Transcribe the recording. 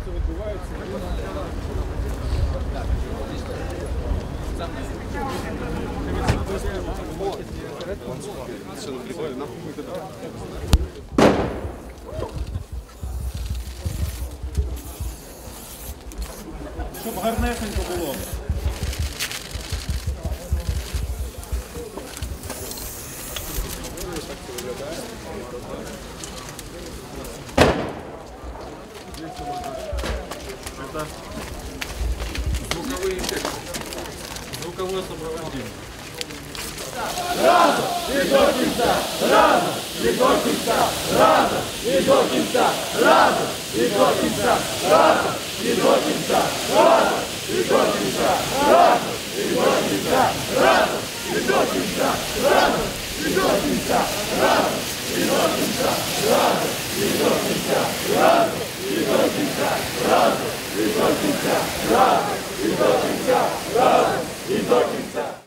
революции отбываются. Все, наплевали, нахуй Щоб гарнесенько було. Так це виглядає здесь можно. Это звуковые эффекты, звуковое сопровождение. Разом! И до кінця, разом! І до кінця, разом! І до кінця, разом! І до кінця, разом! І до кінця, разом! І до кінця, разом! І до кінця, разом! І до кінця, разом! І до кінця. 이노래는제가 가.